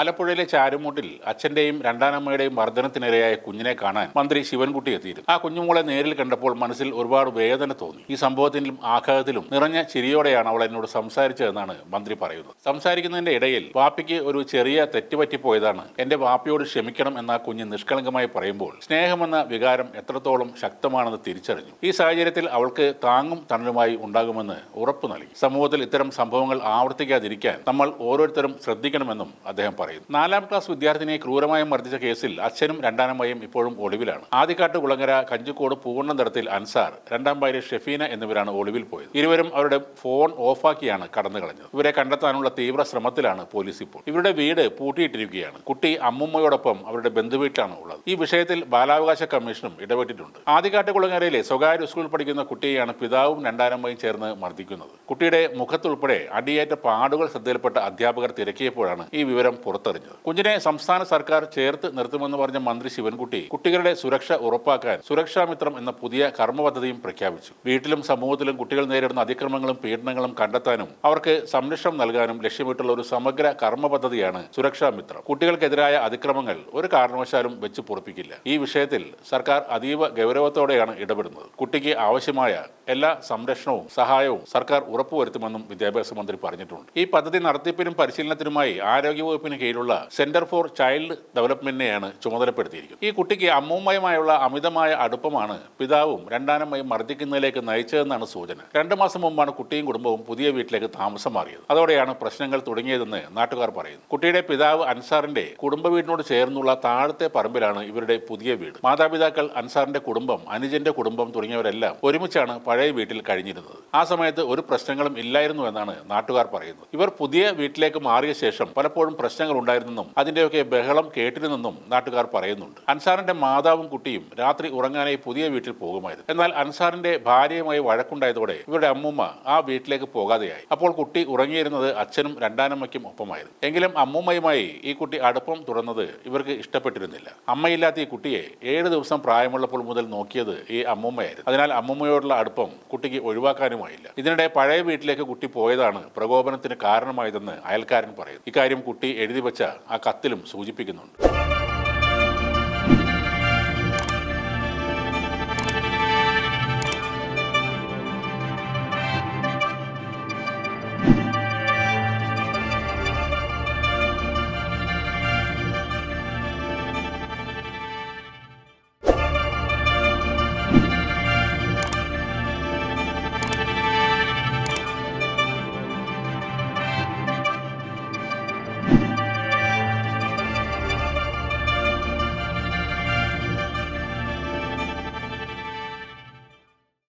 ആലപ്പുഴയിലെ ചാരുമൂട്ടിൽ അച്ഛന്റെയും രണ്ടാനമ്മയുടെയും മർദ്ദനത്തിനിരയായ കുഞ്ഞിനെ കാണാൻ മന്ത്രി ശിവൻകുട്ടി എത്തിയിരുന്നു. ആ കുഞ്ഞുമോളെ നേരിൽ കണ്ടപ്പോൾ മനസ്സിൽ ഒരുപാട് വേദന തോന്നി. ഈ സംഭവത്തിലും ആഘാതത്തിലും നിറഞ്ഞ ചിരിയോടെയാണ് അവൾ എന്നോട് സംസാരിച്ചതെന്നാണ് മന്ത്രി പറയുന്നത്. സംസാരിക്കുന്നതിന്റെ ഇടയിൽ വാപ്പിക്ക് ഒരു ചെറിയ തെറ്റുപറ്റിപ്പോയതാണ് എന്റെ വാപ്പിയോട് ക്ഷമിക്കണം എന്ന കുഞ്ഞ് നിഷ്കളങ്കമായി പറയുമ്പോൾ സ്നേഹമെന്ന വികാരം എത്രത്തോളം ശക്തമാണെന്ന് തിരിച്ചറിഞ്ഞു. ഈ സാഹചര്യത്തിൽ അവൾക്ക് താങ്ങും തണലുമായി ഉണ്ടാകുമെന്ന് ഉറപ്പു നൽകി സമൂഹത്തിൽ ഇത്തരം സംഭവങ്ങൾ ആവർത്തിക്കാതിരിക്കാൻ നമ്മൾ ഓരോരുത്തരും ശ്രദ്ധിക്കണമെന്നും അദ്ദേഹം പറയുന്നു. നാലാം ക്ലാസ് വിദ്യാർത്ഥിനിയെ ക്രൂരമായും മർദ്ദിച്ച കേസിൽ അച്ഛനും രണ്ടാനമ്മയും ഇപ്പോഴും ഒളിവിലാണ്. ആദ്യക്കാട്ട് കുളങ്ങര കഞ്ചിക്കോട് പൂവണ്ണന്തരത്തിൽ അൻസാർ രണ്ടാം ഭാര്യ ഷെഫീന എന്നിവരാണ് ഒളിവിൽ പോയത്. ഇരുവരും അവരുടെ ഫോൺ ഓഫാക്കിയാണ് കടന്നു കളഞ്ഞത്. ഇവരെ കണ്ടെത്താനുള്ള തീവ്ര ശ്രമത്തിലാണ് പോലീസ് ഇപ്പോൾ. ഇവരുടെ വീട് പൂട്ടിയിട്ടിരിക്കുകയാണ്. കുട്ടി അമ്മുമ്മയോടൊപ്പം അവരുടെ ബന്ധുവീട്ടിലാണ് ഉള്ളത്. ഈ വിഷയത്തിൽ ബാലാവകാശ കമ്മീഷനും ഇടപെട്ടിട്ടുണ്ട്. ആദ്യക്കാട്ട് കുളങ്ങരയിലെ സ്വകാര്യ സ്കൂളിൽ പഠിക്കുന്ന കുട്ടിയെയാണ് പിതാവും രണ്ടാനമ്മയും ചേർന്ന് മർദ്ദിക്കുന്നത്. കുട്ടിയുടെ മുഖത്തുൾപ്പെടെ അടിയേറ്റ പാടുകൾ ശ്രദ്ധയിൽപ്പെട്ട അധ്യാപകർ തിരക്കിയപ്പോഴാണ് ഈ വിവരം പുറത്തറിഞ്ഞത്. കുഞ്ഞിനെ സംസ്ഥാന സർക്കാർ ചേർത്ത് നിർത്തുമെന്ന് പറഞ്ഞ മന്ത്രി ശിവൻകുട്ടി കുട്ടികളുടെ സുരക്ഷ ഉറപ്പാക്കാൻ സുരക്ഷാ മിത്രം എന്ന പുതിയ കർമ്മ പദ്ധതിയും പ്രഖ്യാപിച്ചു. വീട്ടിലും സമൂഹത്തിലും കുട്ടികൾ നേരിടുന്ന അതിക്രമങ്ങളും പീഡനങ്ങളും കണ്ടെത്താനും അവർക്ക് സംരക്ഷണം നൽകാനും ലക്ഷ്യമിട്ടുള്ള ഒരു സമഗ്ര കർമ്മ പദ്ധതിയാണ് സുരക്ഷാ മിത്രം. കുട്ടികൾക്കെതിരായ അതിക്രമങ്ങൾ ഒരു കാരണവശാലും വെച്ച് പൊറപ്പിക്കില്ല. ഈ വിഷയത്തിൽ സർക്കാർ അതീവ ഗൗരവത്തോടെയാണ് ഇടപെടുന്നത്. കുട്ടിക്ക് ആവശ്യമായ എല്ലാ സംരക്ഷണവും സഹായവും സർക്കാർ ഉറപ്പുവരുത്തുമെന്നും വിദ്യാഭ്യാസ മന്ത്രി പറഞ്ഞിട്ടുണ്ട്. ഈ പദ്ധതി നടത്തിപ്പിനും പരിശീലനത്തിനുമായി ആരോഗ്യവകുപ്പിന് കീഴിലുള്ള സെന്റർ ഫോർ ചൈൽഡ് ഡെവലപ്മെന്റിനെയാണ് ചുമതലപ്പെടുത്തിയിരിക്കുന്നത്. ഈ കുട്ടിക്ക് അമ്മൂമ്മയുമായുള്ള അമിതമായ അടുപ്പമാണ് പിതാവും രണ്ടാനമ്മയും മർദ്ദിക്കുന്നതിലേക്ക് നയിച്ചതെന്നാണ് സൂചന. രണ്ടു മാസം മുമ്പാണ് കുട്ടിയും കുടുംബവും പുതിയ വീട്ടിലേക്ക് താമസം മാറിയത്. അതോടെയാണ് പ്രശ്നങ്ങൾ തുടങ്ങിയതെന്ന് നാട്ടുകാർ പറയുന്നു. കുട്ടിയുടെ പിതാവ് അൻസാറിന്റെ കുടുംബ വീടിനോട് ചേർന്നുള്ള താഴത്തെ പറമ്പിലാണ് ഇവരുടെ പുതിയ വീട്. മാതാപിതാക്കൾ അൻസാറിന്റെ കുടുംബം അനുജന്റെ കുടുംബം തുടങ്ങിയവരെല്ലാം ഒരുമിച്ചാണ് പഴയ വീട്ടിൽ കഴിഞ്ഞിരുന്നത്. ആ സമയത്ത് ഒരു പ്രശ്നങ്ങളും ഇല്ലായിരുന്നു എന്നാണ് നാട്ടുകാർ പറയുന്നത്. ഇവർ പുതിയ വീട്ടിലേക്ക് മാറിയ ശേഷം പലപ്പോഴും പ്രശ്നങ്ങൾ ഉണ്ടായിരുന്നെന്നും അതിന്റെയൊക്കെ ബഹളം കേട്ടിരുന്നെന്നും നാട്ടുകാർ പറയുന്നുണ്ട്. അൻസാറിന്റെ മാതാവും കുട്ടിയും രാത്രി ഉറങ്ങാനായി പുതിയ വീട്ടിൽ പോകുമായിരുന്നു. എന്നാൽ അൻസാറിന്റെ ഭാര്യയുമായി വഴക്കുണ്ടായതോടെ ഇവരുടെ അമ്മൂമ്മ ആ വീട്ടിലേക്ക് പോകാതെയായി. അപ്പോൾ കുട്ടി ഉറങ്ങിയിരുന്നത് അച്ഛനും രണ്ടാനമ്മയ്ക്കും ഒപ്പമായിരുന്നു. എങ്കിലും അമ്മൂമ്മയുമായി ഈ കുട്ടി അടുപ്പം തുറന്നത് ഇവർക്ക് ഇഷ്ടപ്പെട്ടിരുന്നില്ല. അമ്മയില്ലാത്ത ഈ കുട്ടിയെ ഏഴ് ദിവസം പ്രായമുള്ളപ്പോൾ മുതൽ നോക്കിയത് ഈ അമ്മൂമ്മയായിരുന്നു. അതിനാൽ അമ്മൂമ്മയോടുള്ള അടുപ്പം കുട്ടിക്ക് ഒഴിവാക്കാനുമായില്ല. ഇതിനിടെ പഴയ വീട്ടിലേക്ക് കുട്ടി പോയതാണ് പ്രകോപനത്തിന് കാരണമായതെന്ന് അയൽക്കാരൻ പറയുന്നു. ഇക്കാര്യം കുട്ടി എഴുതി വെച്ച ആ കത്തിലും സൂചിപ്പിക്കുന്നുണ്ട്.